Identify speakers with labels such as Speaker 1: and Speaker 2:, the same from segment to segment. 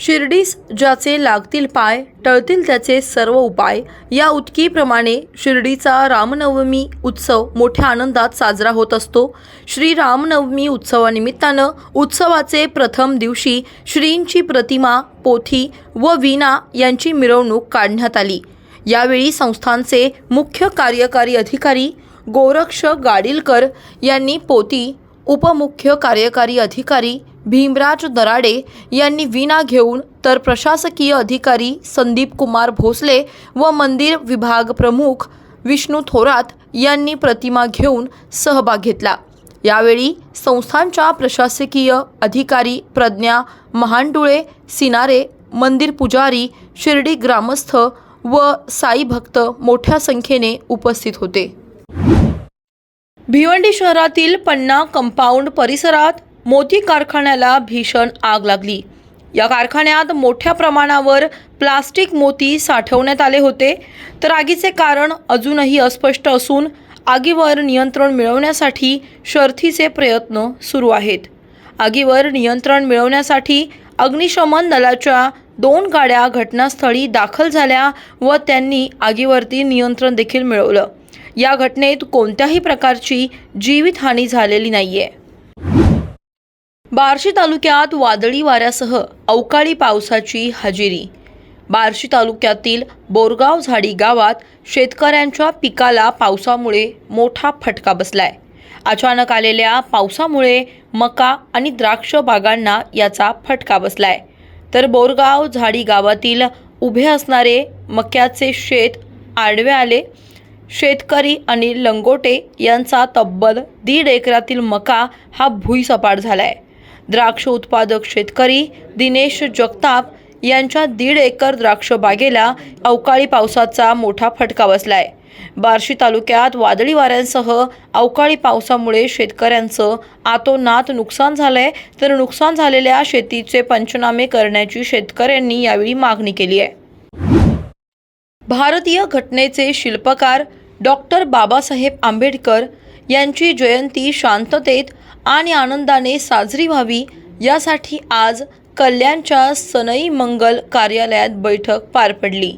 Speaker 1: शिर्डीस ज्याचे लागतील पाय टळतील त्याचे सर्व उपाय या उतकीप्रमाणे शिर्डीचा रामनवमी उत्सव मोठ्या आनंदात साजरा होत असतो. श्री रामनवमी उत्सवानिमित्तानं उत्सवाचे प्रथम दिवशी श्रींची प्रतिमा पोथी व वीणा यांची मिरवणूक काढण्यात आली. यावेळी संस्थांचे मुख्य कार्यकारी अधिकारी गोरक्ष गाडीलकर यांनी पोती उपमुख्य कार्यकारी अधिकारी भीमराज दराडे यांनी वीणा घेऊन तर प्रशासकीय अधिकारी संदीप कुमार भोसले व मंदिर विभाग प्रमुख विष्णू थोरात यांनी प्रतिमा घेऊन सहभाग घेतला. यावेळी संस्थांच्या प्रशासकीय अधिकारी प्रज्ञा महांडुळे सिनारे मंदिर पुजारी शिर्डी ग्रामस्थ व साई भक्त मोठ्या संख्येने उपस्थित होते. भिवंडी शहरातील पन्ना कंपाऊंड परिसरात मोती कारखान्याला भीषण आग लागली. या कारखान्यात मोठ्या प्रमाणावर प्लास्टिक मोती साठवण्यात आले होते. तर आगीचे कारण अजूनही अस्पष्ट असून आगीवर नियंत्रण मिळवण्यासाठी शर्थीचे प्रयत्न सुरू आहेत. आगीवर नियंत्रण मिळवण्यासाठी अग्निशमन दलाच्या दोन गाड्या घटनास्थळी दाखल झाल्या व त्यांनी आगीवरती नियंत्रण देखील मिळवलं. या घटनेत कोणत्याही प्रकारची जीवितहानी झालेली नाही आहे बार्शी तालुक्यात वादळी वाऱ्यासह अवकाळी पावसाची हजेरी. बार्शी तालुक्यातील बोरगाव झाडी गावात शेतकऱ्यांच्या पिकाला पावसामुळे मोठा फटका बसलाय. अचानक आलेल्या पावसामुळे मका आणि द्राक्ष बागांना याचा फटका बसलाय. तर बोरगाव झाडी गावातील उभे असणारे मक्याचे शेत आडवे आले. शेतकरी अनिल लंगोटे यांचा तब्बल दीड एकरातील मका हा भुईसपाट झाला आहे द्राक्ष उत्पादक शेतकरी दिनेश जगताप यांच्या दीड एकर द्राक्ष बागेला अवकाळी पावसाचा मोठा फटका बसलाय. बार्शी तालुक्यात वादळी वाऱ्यांसह अवकाळी पावसामुळे शेतकऱ्यांचं आतोनात नुकसान झालंय. तर नुकसान झालेल्या शेतीचे पंचनामे करण्याची शेतकऱ्यांनी यावेळी मागणी केली आहे. भारतीय घटनेचे शिल्पकार डॉक्टर बाबासाहेब आंबेडकर यांची जयंती शांततेत आणि आनंदाने साजरी व्हावी यासाठी आज कल्याणच्या सनई मंगल कार्यालयात बैठक पार पडली.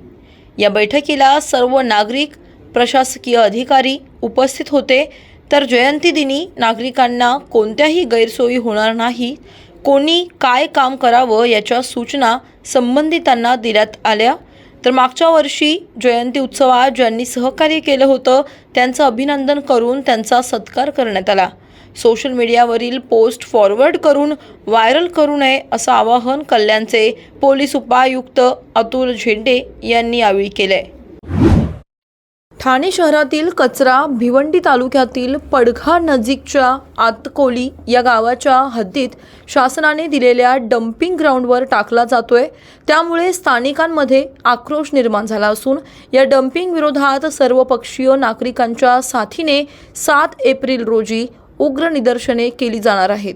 Speaker 1: या बैठकीला सर्व नागरिक प्रशासकीय अधिकारी उपस्थित होते. तर जयंतीदिनी नागरिकांना कोणत्याही गैरसोयी होणार नाही कोणी काय काम करावं याच्या सूचना संबंधितांना देण्यात आल्या. तर मागच्या वर्षी जयंती उत्सवात ज्यांनी सहकार्य केलं होतं त्यांचं अभिनंदन करून त्यांचा सत्कार करण्यात आला. सोशल मीडियावरील पोस्ट फॉरवर्ड करून व्हायरल करू नये असं आवाहन कल्याणचे पोलीस उपायुक्त अतुल झेंडे यांनी यावेळी केलं आहे ठाणे शहरातील कचरा भिवंडी तालुक्यातील पडघा नजीकच्या आतकोली या गावाच्या हद्दीत शासनाने दिलेल्या डम्पिंग ग्राउंडवर टाकला जातोय. त्यामुळे स्थानिकांमध्ये आक्रोश निर्माण झाला असून या डम्पिंग विरोधात सर्वपक्षीय नागरिकांच्या साथीने सात एप्रिल रोजी उग्र निदर्शने केली जाणार आहेत.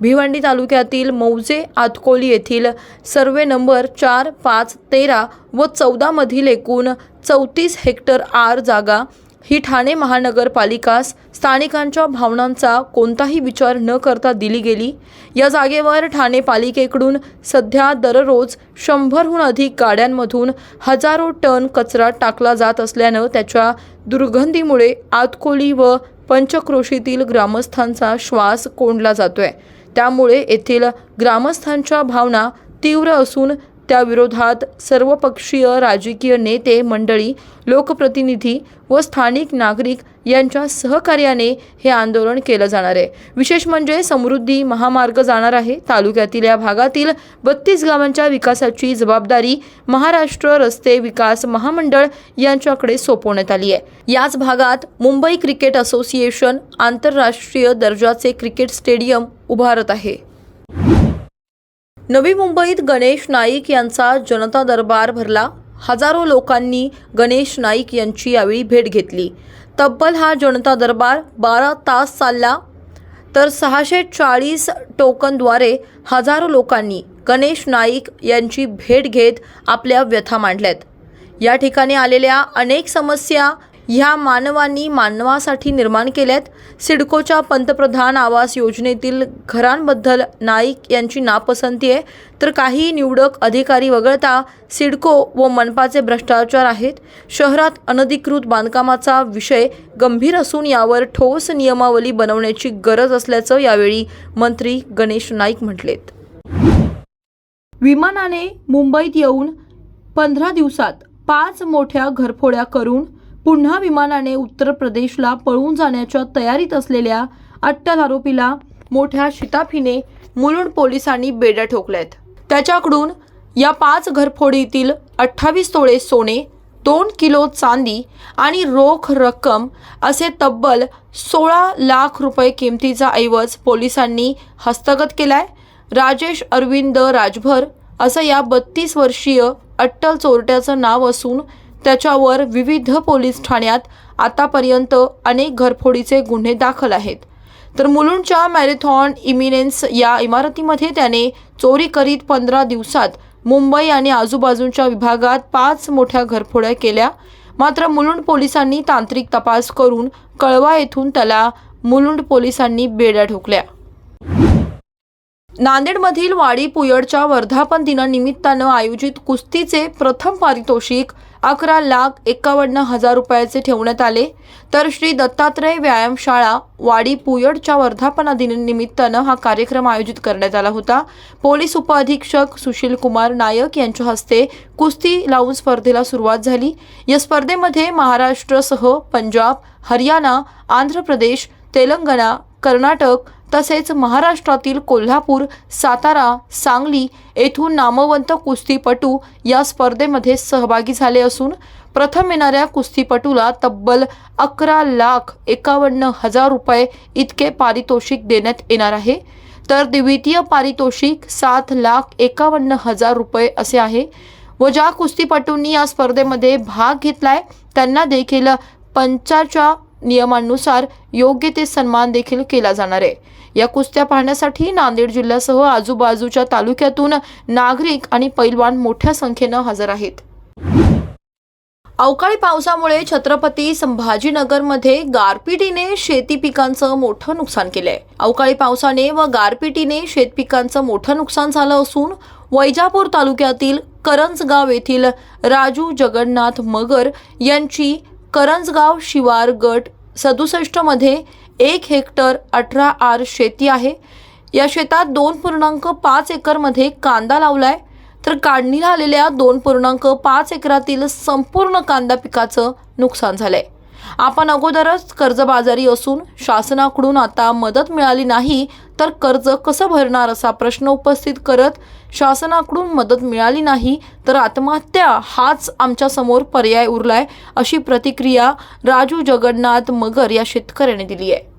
Speaker 1: भिवंडी तालुक्यातील मौजे आतकोली येथील सर्वे नंबर चार पाच तेरा व चौदामधील एकूण चौतीस हेक्टर आर जागा ही ठाणे महानगरपालिकास स्थानिकांच्या भावनांचा कोणताही विचार न करता दिली गेली. या जागेवर ठाणे पालिकेकडून सध्या दररोज शंभरहून अधिक गाड्यांमधून हजारो टन कचरा टाकला जात असल्यानं त्याच्या दुर्गंधीमुळे आतकोली व पंचक्रोशीतील ग्रामस्थांचा श्वास कोंडला जातोय. त्यामुळे येथील ग्रामस्थांच्या भावना तीव्र असून त्याविरोधात सर्वपक्षीय राजकीय नेते मंडळी लोकप्रतिनिधी व स्थानिक नागरिक यांच्या सहकार्याने हे आंदोलन केलं जाणार आहे. विशेष म्हणजे समृद्धी महामार्ग जाणार आहे. तालुक्यातील या भागातील बत्तीस गावांच्या विकासाची जबाबदारी महाराष्ट्र रस्ते विकास महामंडळ यांच्याकडे सोपवण्यात आली आहे. याच भागात मुंबई क्रिकेट असोसिएशन आंतरराष्ट्रीय दर्जाचे क्रिकेट स्टेडियम उभारत आहे. नवी मुंबईत गणेश नाईक यांचा जनता दरबार भरला. हजारो लोकांनी गणेश नाईक यांची यावेळी भेट घेतली. तब्बल हा जनता दरबार बारा तास चालला. तर सहाशे चाळीस टोकनद्वारे हजारो लोकांनी गणेश नाईक यांची भेट घेत आपल्या व्यथा मांडल्यात. या ठिकाणी आलेल्या अनेक समस्या ह्या मानवांनी मानवासाठी निर्माण केल्यात. सिडकोच्या पंतप्रधान आवास योजनेतील घरांबद्दल नाईक यांची नापसंती आहे. तर काही निवडक अधिकारी वगळता सिडको व मनपाचे भ्रष्टाचार आहेत. शहरात अनधिकृत बांधकामाचा विषय गंभीर असून यावर ठोस नियमावली बनवण्याची गरज असल्याचं यावेळी मंत्री गणेश नाईक म्हटलेत. विमानाने मुंबईत येऊन पंधरा दिवसात पाच मोठ्या घरफोड्या करून पुन्हा विमानाने उत्तर प्रदेशला पळून जाण्याच्या तयारीत असलेल्या अट्टल आरोपीला मोठ्या शिताफीने मुलुंड पोलिसांनी बेड्या ठोकल्यात. त्याच्याकडून या पाच घरफोडीतील अठ्ठावीस तोळे सोने दोन किलो चांदी आणि रोख रक्कम असे तब्बल सोळा लाख रुपये किमतीचा ऐवज पोलिसांनी हस्तगत केलाय. राजेश अरविंद राजभर असं या बत्तीस वर्षीय अट्टल चोरट्याचं नाव असून त्याच्यावर विविध पोलीस ठाण्यात आतापर्यंत अनेक घरफोडीचे गुन्हे दाखल आहेत. तर मुलुंडच्या मॅरेथॉन इमिनेन्स या इमारतीमध्ये त्याने चोरी करीत पंधरा दिवसात मुंबई आणि आजूबाजूच्या विभागात पाच मोठ्या घरफोड्या केल्या. मात्र मुलुंड पोलिसांनी तांत्रिक तपास करून कळवा येथून त्याला मुलुंड पोलिसांनी बेड्या ठोकल्या. नांदेडमधील वाडी पुयडच्या वर्धापन दिनानिमित्तानं आयोजित कुस्तीचे प्रथम पारितोषिक अकरा लाख एकावन्न हजार रुपयाचे ठेवण्यात आले. तर श्री दत्तात्रय व्यायामशाळा वाडी पुयडच्या वर्धापना दिनानिमित्तानं हा कार्यक्रम आयोजित करण्यात आला होता. पोलीस उपअधीक्षक सुशील कुमार नायक यांच्या हस्ते कुस्ती लावून स्पर्धेला सुरुवात झाली. या स्पर्धेमध्ये महाराष्ट्रसह पंजाब हरियाणा आंध्र प्रदेश तेलंगणा कर्नाटक तसेच महाराष्ट्रातील कोल्हापूर सातारा सांगली येथून नामवंत कुस्तीपटू या स्पर्धेमध्ये सहभागी झाले असून प्रथम येणाऱ्या कुस्तीपटूला तब्बल अकरा लाख एकावन्न हजार रुपये इतके पारितोषिक देण्यात येणार आहे. तर द्वितीय पारितोषिक सात लाख एकावन्न हजार रुपये असे आहे. व ज्या कुस्तीपटूंनी या स्पर्धेमध्ये भाग घेतलाय त्यांना देखील पंचाच्या नियमांनुसार योग्य ते सन्मान देखील केला जाणार आहे. या कुस्त्या पाहण्यासाठी नांदेड जिल्ह्यासह आजूबाजूच्या तालुक्यातून नागरिक आणि पैलवान मोठ्या संख्येनं हजर आहेत. अवकाळी पावसामुळे छत्रपती संभाजीनगरमध्ये गारपिटीने शेती पिकांचं मोठं नुकसान केलंय. अवकाळी पावसाने व गारपिटीने शेतपिकांचं मोठं नुकसान झालं असून वैजापूर तालुक्यातील करंजगाव येथील राजू जगन्नाथ मगर यांची करंजगाव शिवार गट सदुसष्टमध्ये एक हेक्टर अठरा आर शेती आहे. या शेतात दोन पूर्णांक पाच एकरमध्ये कांदा लावलाय. तर काढणीला आलेल्या दोन पूर्णांक पाच एकरातील संपूर्ण कांदा पिकाचं नुकसान झालंय. आपण अगोदरच कर्जबाजारी असून शासनाकडून आता मदत मिळाली नाही तर कर्ज कसं भरणार असा प्रश्न उपस्थित करत शासनाकडून मदत मिळाली नाही तर आत्महत्या हाच आमच्यासमोर पर्याय उरलाय अशी प्रतिक्रिया राजू जगन्नाथ मगर या शेतकऱ्याने दिली आहे.